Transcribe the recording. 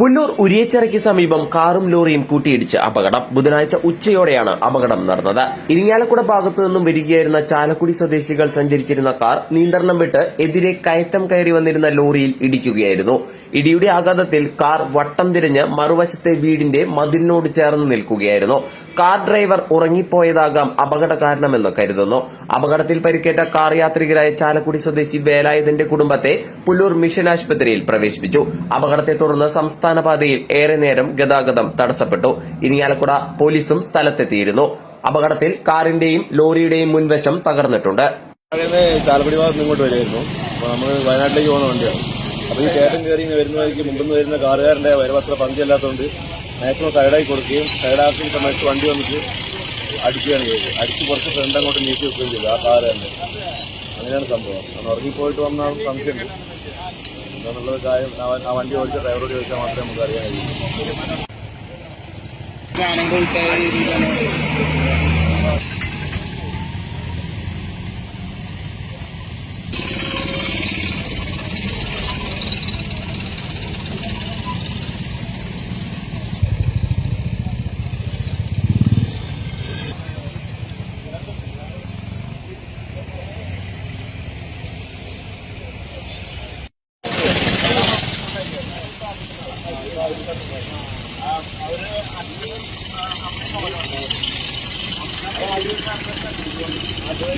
പുല്ലൂർ ഉരിയച്ചിറയ്ക്ക് സമീപം കാറും ലോറിയും കൂട്ടിയിടിച്ച് അപകടം. ബുധനാഴ്ച ഉച്ചയോടെയാണ് അപകടം നടന്നത്. ഇരിങ്ങാലക്കുട ഭാഗത്തു നിന്നും വരികയായിരുന്ന ചാലക്കുടി സ്വദേശികൾ സഞ്ചരിച്ചിരുന്ന കാർ നിയന്ത്രണം വിട്ട് എതിരെ കയറ്റം കയറി വന്നിരുന്ന ലോറിയിൽ ഇടിക്കുകയായിരുന്നു. ഇടിയുടെ ആഘാതത്തിൽ കാർ വട്ടം തിരിഞ്ഞ് മറുവശത്തെ വീടിന്റെ മതിലിനോട് ചേർന്ന് നിൽക്കുകയായിരുന്നു. കാർ ഡ്രൈവർ ഉറങ്ങിപ്പോയതാകാം അപകട കാരണമെന്ന് കരുതുന്നു. അപകടത്തിൽ പരിക്കേറ്റ കാർ യാത്രികരായ ചാലക്കുടി സ്വദേശി വേലായുധന്റെ കുടുംബത്തെ പുല്ലൂർ മിഷൻ ആശുപത്രിയിൽ പ്രവേശിപ്പിച്ചു. അപകടത്തെ തുടർന്ന് സംസ്ഥാന പാതയിൽ ഏറെ നേരം ഗതാഗതം തടസ്സപ്പെട്ടു. ഇനിയാലക്കുട പോലീസും സ്ഥലത്തെത്തിയിരുന്നു. അപകടത്തിൽ കാറിന്റെയും ലോറിയുടെയും മുൻവശം തകർന്നിട്ടുണ്ട്. ചാലക്കുടി ഭാഗത്ത് ഇങ്ങോട്ട് വരുമായിരുന്നു അപ്പോൾ നമ്മൾ വയനാട്ടിലേക്ക് പോകുന്ന വണ്ടിയാണ്. അപ്പോൾ ഈ കയറ്റം കയറി വരുന്ന വഴിക്ക് മുമ്പെന്ന് വരുന്ന കാറുകാരന്റെ വരവത്ര പന്തിയല്ലാത്തതുകൊണ്ട് മാക്സിമം സൈഡായി കൊടുക്കുകയും സൈഡാക്കി സമയത്ത് വണ്ടി വന്നിട്ട് അടിക്കുകയാണ് ചെയ്തത്. അടിച്ച് കുറച്ച് ഫ്രണ്ട് അങ്ങോട്ട് നീക്കി വെക്കുകയും ചെയ്തു. ആ കാറുകാരനെ അങ്ങനെയാണ് സംഭവം. അന്ന് ഉറങ്ങിപ്പോയിട്ട് വന്ന സംശയമുണ്ട് എന്താണെന്നുള്ളത് കാര്യം ആ വണ്ടി ഓടിച്ച ഡ്രൈവറോട് ചോദിച്ചാൽ മാത്രമേ നമുക്ക് അറിയാൻ കഴിയൂ. അവര് അധികം അത്